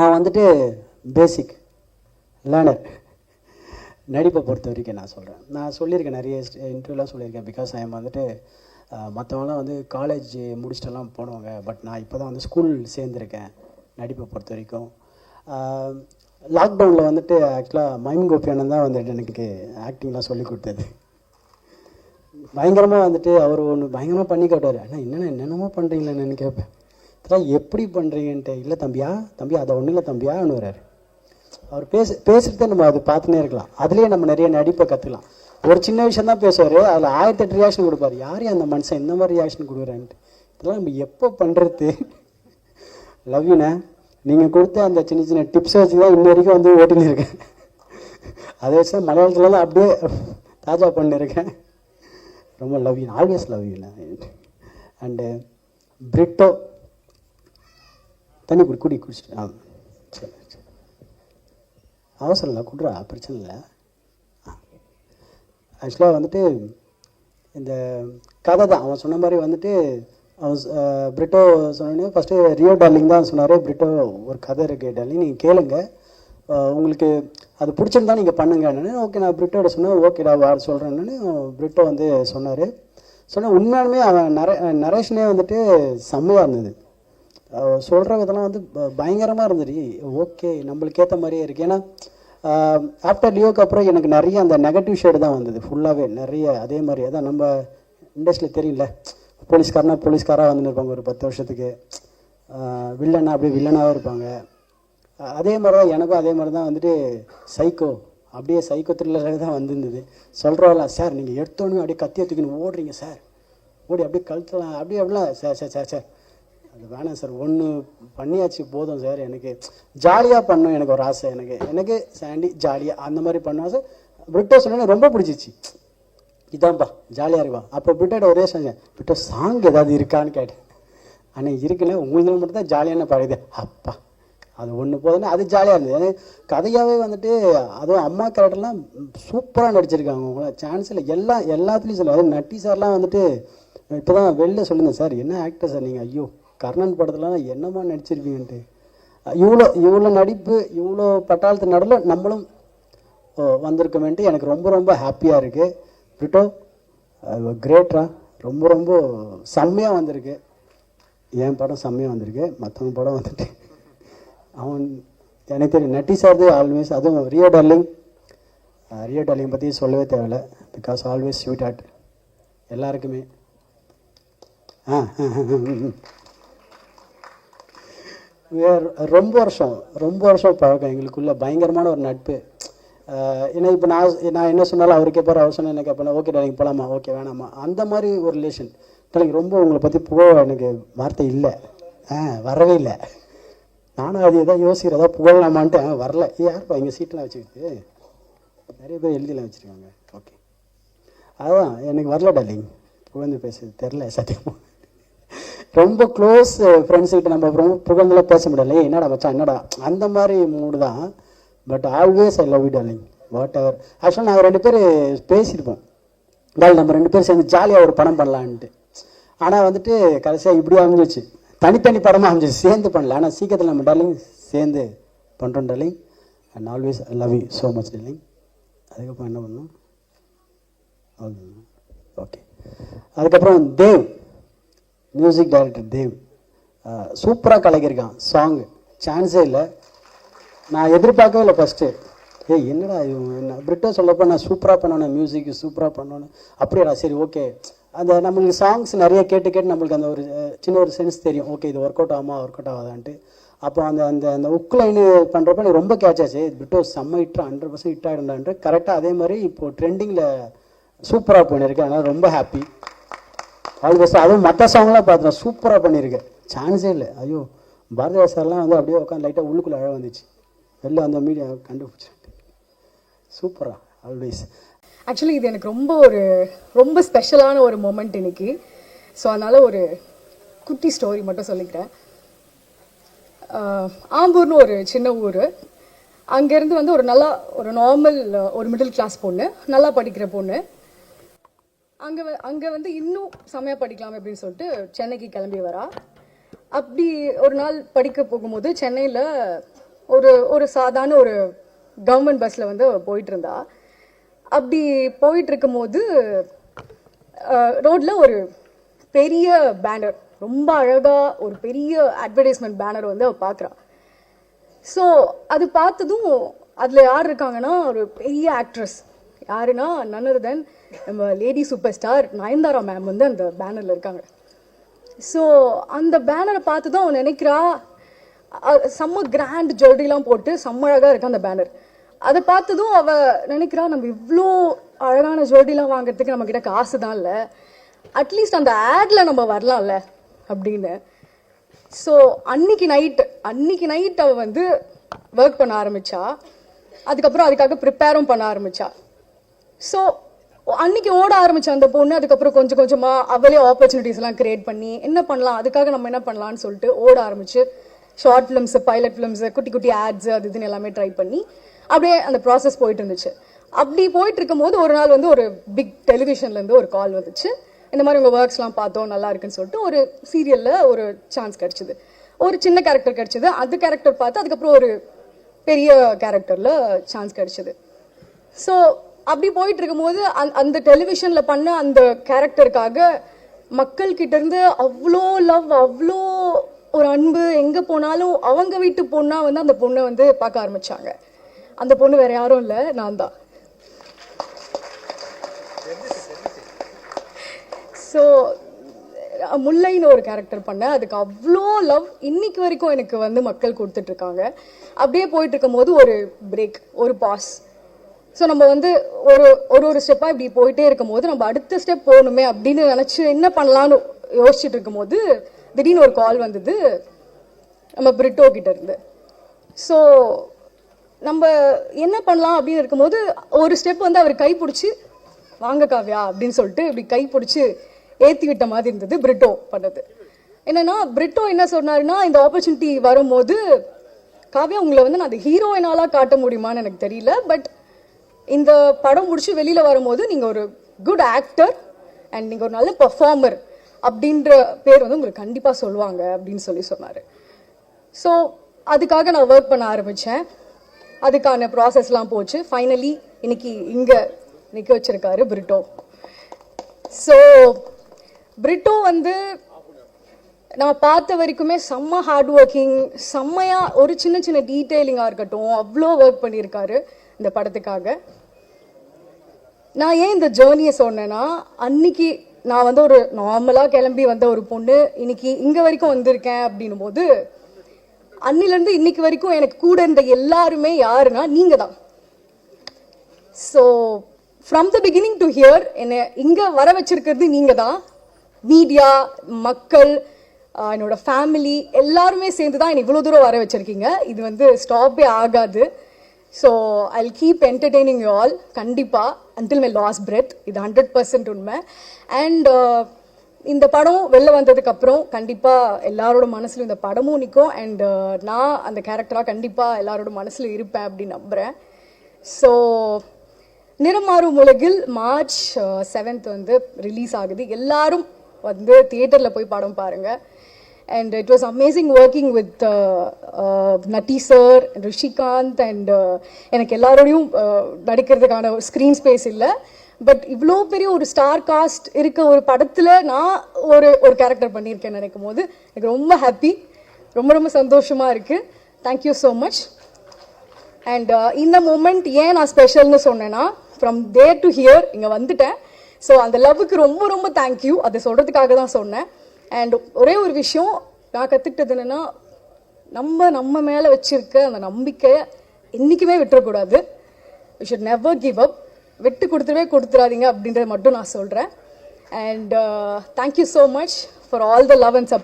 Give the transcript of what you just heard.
நான் வந்துட்டு பேசிக் லேர்னர் நடிப்பை பொறுத்த வரைக்கும் நான் சொல்கிறேன் நான் சொல்லியிருக்கேன் நிறைய இன்டர்வியூலாம் சொல்லியிருக்கேன் பிகாஸ் ஐம் வந்துட்டு மற்றவங்களாம் வந்து காலேஜ் முடிச்சுட்டெல்லாம் போனவங்க. பட் நான் இப்போ தான் வந்து ஸ்கூல் சேர்ந்துருக்கேன். நடிப்பை பொறுத்த வரைக்கும். லாக்டவுனில் வந்துட்டு ஆக்சுவலாக மைம் கோபியானந்த் தான் வந்துட்டு எனக்கு ஆக்டிங்லாம் சொல்லி கொடுத்தது. பயங்கரமாக வந்துட்டு அவர் ஒன்று பயங்கரமாக பண்ணி காட்டுவார். ஆனால் என்னென்ன என்னென்னமோ பண்ணுறீங்களேன்னு கேட்பேன் இதெல்லாம் எப்படி பண்ணுறீங்கன்ட்டு இல்லை தம்பியா தம்பியா அதை ஒன்றும் இல்லை தம்பியான்னு வர்றாரு அவர் பேச பேசுகிறத நம்ம அது பார்த்துனே இருக்கலாம். அதுலேயே நம்ம நிறைய நடிப்பை கற்றுக்கலாம் ஒரு சின்ன விஷயம் தான் பேசுவார். அதில் ஆயிரத்தெட்டு ரியாக்ஷன் கொடுப்பார். யார் அந்த மனுஷன்? இந்த மாதிரி ரியாக்ஷன் கொடுக்குறான்ட்டு. இதெல்லாம் நம்ம எப்போ பண்ணுறது லவ் யூண்ணே நீங்கள் கொடுத்த அந்த சின்ன சின்ன டிப்ஸை வச்சு தான் இன்ன வரைக்கும் வந்து ஓட்டின்னு இருக்கேன் அதை வச்சு தான் மலையாளத்துலலாம் அப்படியே தாஜா பண்ணியிருக்கேன் ரொம்ப லவ் யூ ஆல்வேஸ் லவ் யூண்ணே அண்டு பிரிட்டோ தண்ணி குடி குடி குடிச்சிட்டு ஆ சரி சரி. அவசரம் இல்லை குடுறா பிரச்சனை இல்லை. ஆக்சுவலாக வந்துட்டு இந்த கதை தான். அவன் சொன்ன மாதிரி வந்துட்டு அவன் பிரிட்டோ சொன்னோடனே ஃபஸ்ட்டு ரியோ டார்லிங் தான் சொன்னார். பிரிட்டோ ஒரு கதை இருக்குது டார்லிங் நீங்கள் கேளுங்க. உங்களுக்கு அது பிடிச்சிருந்தா நீங்கள் பண்ணுங்கன்னு ஓகே நான் பிரிட்டோட சொன்னேன். ஓகேடா வார் சொல்கிறேன்னு பிரிட்டோ வந்து சொன்னார். சொன்ன உண்மையாலுமே அவன் நரே நரேஷனே வந்துட்டு செம்மையாக இருந்தது. சொல்கிற இதெல்லாம் வந்து பயங்கரமாக பயங்கரமா ஓகே நம்மளுக்கு ஏற்ற மாதிரியே இருக்குது ஏன்னா ஆஃப்டர் லியோக்கு அப்புறம் எனக்கு நிறைய அந்த நெகட்டிவ் ஷேடு தான் வந்தது. ஃபுல்லாகவே நிறைய. அதே மாதிரி அதான் நம்ம இண்டஸ்ட்ரியில் தெரியல போலீஸ்காரனா போலீஸ்காராக வந்து இருப்பாங்க ஒரு பத்து வருஷத்துக்கு. வில்லனா அப்படியே வில்லனாகவும் இருப்பாங்க. அதே மாதிரி தான் எனக்கும் அதே மாதிரி தான் வந்துட்டு சைக்கோ அப்படியே சைக்கோ த்ரில்லராக தான் வந்திருந்தது. சொல்கிறோம்ல சார் நீங்கள் எடுத்தோன்னே அப்படியே கத்தியை தூக்கின்னு ஓடுறீங்க சார். ஓடி அப்படியே கழுத்தலாம் அப்படியே அப்படிலாம் சார் சார் சார் சார். அது வேணாம் சார் ஒன்று பண்ணியாச்சு போதும் சார். எனக்கு ஜாலியாக பண்ணும் எனக்கு ஒரு ஆசை. எனக்கு எனக்கு சாண்டி ஜாலியாக அந்த மாதிரி பண்ண ஆசை. பிரிட்டோ சொன்னோன்னே ரொம்ப பிடிச்சிச்சு. இதான்ப்பா ஜாலியாக இருப்பா அப்போ பிரிட்டோட ஒரே செஞ்சேன் பிரிட்டோ சாங் ஏதாவது இருக்கான்னு கேட்டேன். ஆனால் இருக்குன்னு உங்களுக்கு மட்டும் தான் ஜாலியான பாடுது அப்பா அது ஒன்று போதுன்னா அது ஜாலியாக இருந்தது. ஏன்னா கதையாகவே வந்துட்டு அதுவும் அம்மா கேரக்டர்லாம் சூப்பராக நடிச்சிருக்காங்க. அவங்கள சான்ஸ் இல்லை. எல்லா எல்லாத்துலேயும் சொல்லுவாங்க அதுவும் நட்டி சார்லாம் வந்துட்டு இப்போ தான் வெளில சொல்லுங்க சார் என்ன ஆக்டர் சார் நீங்கள் ஐயோ கர்ணன் படத்துலலாம் என்னமா நடிச்சிருப்பீங்கன்ட்டு. இவ்வளோ இவ்வளோ நடிப்பு இவ்வளோ பட்டாளத்து நடுவில் நம்மளும் ஓ, எனக்கு ரொம்ப ரொம்ப ஹாப்பியாக இருக்குது பிரிட்டோ கிரேட்ரா. ரொம்ப ரொம்ப செம்மையாக வந்திருக்கு. என் படம் செம்மையாக வந்திருக்கு. மற்றவங்க படம் வந்துட்டு அவன் எனக்கு தெரியும் நட்டி சார்து ஆல்வேஸ் அதுவும் ரியோ டார்லிங் ரியோ டார்லிங் பற்றி சொல்லவே தேவையில்ல. பிகாஸ் ஆல்வேஸ் ஸ்வீட் ஹார்ட் எல்லாருக்குமே ஆ. ரொம்ப வருஷம் ரொம்ப வருஷம் பழக்கம் எங்களுக்குள்ள பயங்கரமான ஒரு நட்பு. ஏன்னா இப்போ நான் நான் என்ன சொன்னாலும் அவர் கேட்பார் அவர் சொன்னால் என்ன கேட்பேன் ஓகே நீங்கள் போகலாமா ஓகே வேணாமா அந்த மாதிரி ஒரு ரிலேஷன் எனக்கு ரொம்ப உங்களை பற்றி புகழ எனக்கு வார்த்தை இல்லை. ஆ வரவே இல்லை. நானும் அது எதாவது யோசிக்கிறதா புகழலாமான்ட்டு வரல. யாருப்பா இங்கே சீட்டெலாம் வச்சுக்கிட்டு? நிறைய பேர் எழுதிலாம் வச்சுருக்காங்க. ஓகே. அதுதான் எனக்கு வரல டார்லிங் புகழ்ந்து பேசுறது தெரில சத்தியமாக ரொம்ப க்ளோஸ் ஃப்ரெண்ட்ஸ் கிட்ட நம்ம ரொம்ப புகழ்ந்தெல்லாம் பேச முடியல "ஏய், என்னடா மச்சான் என்னடா? அந்த மாதிரி மூடு தான். But always I love it அலிங் whatever ஆக்சுவலாக நாங்கள் ரெண்டு பேர் பேசியிருப்போம். வேலை நம்ம ரெண்டு பேரும் சேர்ந்து ஜாலியாக ஒரு படம் பண்ணலான்ட்டு. ஆனால் வந்துட்டு கடைசியாக இப்படி அமைஞ்சிச்சு தனித்தனி படமாக அமைஞ்சிச்சு சேர்ந்து பண்ணல. ஆனால் சீக்கிரத்தில் நம்ம டார்லிங் சேர்ந்து பண்ணுறோம் darling and always love you so much darling அதுக்கப்புறம் என்ன பண்ணோம்? ஓகே அதுக்கப்புறம் தேவ். மியூசிக் டைரக்டர் தேவ் சூப்பராக கலக்கியிருக்கான். சாங் சான்ஸே இல்லை. நான் எதிர்பார்க்கவே இல்லை ஃபஸ்ட்டு ஏய் என்னடா இவன்? என்ன பிரிட்டோ சொல்லப்போ நான் சூப்பராக பண்ணணும் மியூசிக் சூப்பராக பண்ணணும் அப்படியாடா சரி ஓகே அந்த நம்மளுக்கு சாங்ஸ் நிறைய கேட்டு கேட்டு நம்மளுக்கு அந்த ஒரு சின்ன ஒரு சென்ஸ் தெரியும். ஓகே இது ஒர்க் அவுட் ஆகுமா? ஒர்க் அவுட் ஆகாதான்ட்டு. அப்போ அந்த அந்த அந்த உக் லைன் பண்ணுறப்ப எனக்கு ரொம்ப கேட்ச் ஆச்சு. பிரிட்டோ செம்ம ஹிட் ஹண்ட்ரட் பர்சன்ட் ஹிட் ஆகிடும்டான்ட்டு கரெக்டாக அதே மாதிரி இப்போது ட்ரெண்டிங்கில் சூப்பராக பண்ணியிருக்கேன் அதனால் ரொம்ப ஹாப்பி ஆல்வேஸ் அதுவும் மற்ற சாங்லாம் பார்த்தேன் சூப்பராக பண்ணியிருக்கேன். சான்ஸே இல்லை. ஐயோ பாரதியா சார்லாம் வந்து அப்படியே உட்காந்து லைட்டாக உள்ளுக்குள்ளே அழ வந்துச்சு. வெளில அந்த மீடியா கண்டுபிடிச்சேன் சூப்பராக ஆல்வேஸ் ஆக்சுவலி இது எனக்கு ரொம்ப ஒரு ரொம்ப ஸ்பெஷலான ஒரு மொமெண்ட் இன்னைக்கு. ஸோ அதனால் ஒரு குட்டி ஸ்டோரி மட்டும் சொல்லிக்கிறேன். ஆம்பூர்னு ஒரு சின்ன ஊர். அங்கேருந்து வந்து ஒரு நல்லா ஒரு நார்மல் ஒரு மிடில் கிளாஸ் பொண்ணு. நல்லா படிக்கிற பொண்ணு. அங்கே அங்கே வந்து இன்னும் செம்மையாக படிக்கலாம் அப்படின்னு சொல்லிட்டு சென்னைக்கு கிளம்பி வரா. அப்படி ஒரு நாள் படிக்க போகும்போது சென்னையில் ஒரு ஒரு சாதாரண ஒரு கவர்மெண்ட் பஸ்ஸில் வந்து அவ போயிட்டு இருந்தா. அப்படி போயிட்டு இருக்கும்போது ரோட்டில் ஒரு பெரிய பேனர் ரொம்ப அழகாக ஒரு பெரிய அட்வர்டைஸ்மெண்ட் பேனர் வந்து அவள் பார்க்குறான் ஸோ அது பார்த்ததும் அதில் யார் இருக்காங்கன்னா ஒரு பெரிய ஆக்ட்ரஸ் யாருன்னா நன்னர் தென் நம்ம lady super star Nayanthara ma'am வந்து அந்த பேனரில் இருக்காங்க. ஸோ அந்த பேனரை பார்த்து தான் அவன் நினைக்கிறா செம்ம கிராண்ட் ஜுவல்லரிலாம் போட்டு செம்ம அழகாக இருக்கு அந்த பேனர் அதை பார்த்ததும் அவ நினைக்கிறா நம்ம இவ்வளோ அழகான ஜுவல்லரிலாம் வாங்குறதுக்கு நம்ம கிட்ட காசு தான் இல்லை அட்லீஸ்ட் அந்த ஆட்ல நம்ம வரலாம்ல அப்படின்னு. ஸோ அன்னைக்கு நைட் அன்னைக்கு நைட் அவள் வந்து ஒர்க் பண்ண ஆரம்பிச்சா. அதுக்கப்புறம் அதுக்காக ப்ரிப்பேரும் பண்ண ஆரம்பிச்சா. ஸோ அன்னைக்கு ஓட ஆரம்பிச்ச அந்த பொண்ணு அதுக்கப்புறம் கொஞ்சம் கொஞ்சமாக அவளே ஆப்பர்ச்சுனிட்டிஸ் எல்லாம் கிரியேட் பண்ணி என்ன பண்ணலாம்? அதுக்காக நம்ம என்ன பண்ணலாம்னு சொல்லிட்டு ஓட ஆரம்பிச்சு ஷார்ட் ஃபிலிம்ஸு பைலட் ஃபிலிம்ஸு குட்டி குட்டி ஆட்ஸ் அது இதுன்னு எல்லாமே ட்ரை பண்ணி அப்படியே அந்த ப்ராசஸ் போயிட்டு இருந்துச்சு. அப்படி போயிட்டு இருக்கும்போது ஒரு நாள் வந்து ஒரு பிக் டெலிவிஷன்லேருந்து ஒரு கால் வந்துச்சு. இந்த மாதிரி உங்கள் ஒர்க்ஸ்லாம் பார்த்தோம் நல்லா இருக்குன்னு சொல்லிட்டு ஒரு சீரியலில் ஒரு சான்ஸ் கிடச்சிது. ஒரு சின்ன கேரக்டர் கிடச்சிது. அது கேரக்டர் பார்த்து அதுக்கப்புறம் ஒரு பெரிய கேரக்டரில் சான்ஸ் கிடச்சிது. ஸோ அப்படி போயிட்டு இருக்கும்போது அந்த- அந்த டெலிவிஷன்ல பண்ண அந்த கேரக்டருக்காக மக்கள் கிட்ட இருந்து அவ்வளோ லவ் அவ்வளோ ஒரு அன்பு எங்க போனாலும் அவங்க வீட்டு பொண்ணா வந்து அந்த பொண்ணை வந்து பார்க்க ஆரம்பிச்சாங்க. அந்த பொண்ணு வேற யாரும் இல்லை நான் தான். ஸோ முல்லைன்னு ஒரு கேரக்டர் பண்ணேன். அதுக்கு அவ்வளோ லவ் இன்னைக்கு வரைக்கும் எனக்கு வந்து மக்கள் கொடுத்துட்டு இருக்காங்க. அப்படியே போயிட்டு இருக்கும்போது ஒரு பிரேக் ஒரு பாஸ் ஸோ நம்ம வந்து ஒரு ஒரு ஒரு ஸ்டெப்பாக இப்படி போயிட்டே இருக்கும்போது நம்ம அடுத்த ஸ்டெப் போகணுமே அப்படின்னு நினச்சி என்ன பண்ணலான்னு யோசிச்சுட்டு இருக்கும்போது திடீர்னு ஒரு கால் வந்தது நம்ம பிரிட்டோ கிட்ட இருந்து. ஸோ நம்ம என்ன பண்ணலாம் அப்படின்னு இருக்கும்போது ஒரு ஸ்டெப் வந்து அவர் கை பிடிச்சி வாங்க காவ்யா அப்படின்னு சொல்லிட்டு இப்படி கை பிடிச்சி ஏற்றி விட்ட மாதிரி இருந்தது பிரிட்டோ பண்ணது. என்னன்னா பிரிட்டோ என்ன சொன்னாருன்னா இந்த ஆப்பர்ச்சுனிட்டி வரும்போது காவ்யா உங்களை வந்து நான் அது ஹீரோயினாலாம் காட்ட முடியுமான்னு எனக்கு தெரியல பட் இந்த படம் முடிச்சு வெளியில வரும்போது நீங்க ஒரு குட் ஆக்டர் அண்ட் நீங்க ஒரு நல்ல பெர்ஃபார்மர் அப்படின்ற பேர் வந்து உங்களுக்கு கண்டிப்பா சொல்லுவாங்க அப்படின்னு சொல்லி சொன்னாரு. ஸோ அதுக்காக நான் ஒர்க் பண்ண ஆரம்பித்தேன் அதுக்கான ப்ராசஸ்லாம் போச்சு. ஃபைனலி இன்னைக்கு இங்கே நிற்க வச்சிருக்காரு பிரிட்டோ. ஸோ பிரிட்டோ வந்து நான் பார்த்த வரைக்குமே செம்ம ஹார்ட் ஒர்க்கிங் செம்மையாக ஒரு சின்ன சின்ன டீட்டெயிலிங்காக இருக்கட்டும் அவ்வளோ ஒர்க் பண்ணியிருக்காரு இந்த படத்துக்காக. நான் ஏன் இந்த ஜேர்னியை சொன்னேன்னா அன்னைக்கு நான் வந்து ஒரு நார்மலாக கிளம்பி வந்த ஒரு பொண்ணு இன்னைக்கு இங்கே வரைக்கும் வந்திருக்கேன் அப்படின்னும் போது அன்னிலேருந்து இன்னைக்கு வரைக்கும் எனக்கு கூட இருந்த எல்லாருமே யாருன்னா நீங்கள் தான் so from the beginning to here என்னை இங்கே வர வச்சிருக்கிறது நீங்கள் தான் மீடியா மக்கள் என்னோட ஃபேமிலி எல்லாருமே சேர்ந்து தான் என்னை இவ்வளோ தூரம் வர வச்சுருக்கீங்க. இது வந்து ஸ்டாப்பே ஆகாது. So I keep entertaining you all கண்டிப்பாக அன்டில் மை லாஸ் பிரெத் இது ஹண்ட்ரட் பர்சன்ட் உண்மை. அண்ட் uh, இந்த படம் வெளில வந்ததுக்கப்புறம் கண்டிப்பாக எல்லாரோட மனசில் இந்த படமும் நிற்கும் அண்ட் uh, நான் அந்த கேரக்டராக கண்டிப்பாக எல்லாரோட மனசில் இருப்பேன் அப்படின்னு நம்புகிறேன் ஸோ நிறமாறும் உலகில் மார்ச் uh, செவன்த் வந்து ரிலீஸ் ஆகுது. எல்லாரும் வந்து தியேட்டரில் போய் படம் பாருங்கள் பாருங்க and it was amazing working with Natty sir Rishikanth and எனக்கு எல்லாரோடையும் uh, நடிக்கிறதுக்கான நடிக்கிறதுக்கான ஸ்க்ரீன் ஸ்பேஸ் இல்லை. பட் இவ்வளோ பெரிய ஒரு ஸ்டார் காஸ்ட் இருக்க ஒரு படத்தில் நான் ஒரு ஒரு கேரக்டர் பண்ணியிருக்கேன் நினைக்கும் போது எனக்கு ரொம்ப ஹாப்பி ரொம்ப ரொம்ப சந்தோஷமாக இருக்குது thank you so much and uh, இந்த மூமெண்ட் ஏன் நான் ஸ்பெஷல்னு சொன்னேன்னா ஃப்ரம் தேர் டு ஹியர் இங்கே வந்துட்டேன். ஸோ அந்த லவ்வுக்கு ரொம்ப ரொம்ப தேங்க்யூ அதை சொல்கிறதுக்காக தான் சொன்னேன். அண்ட் ஒரே ஒரு விஷயம் நான் கற்றுக்கிட்டது என்னென்னா நம்ம நம்ம மேலே வச்சுருக்க அந்த நம்பிக்கையை என்றைக்குமே விட்டுறக்கூடாது. We should never give up விட்டு கொடுத்துருவே கொடுத்துடாதீங்க அப்படின்றத மட்டும் நான் சொல்கிறேன் and thank you so much for all the love and sub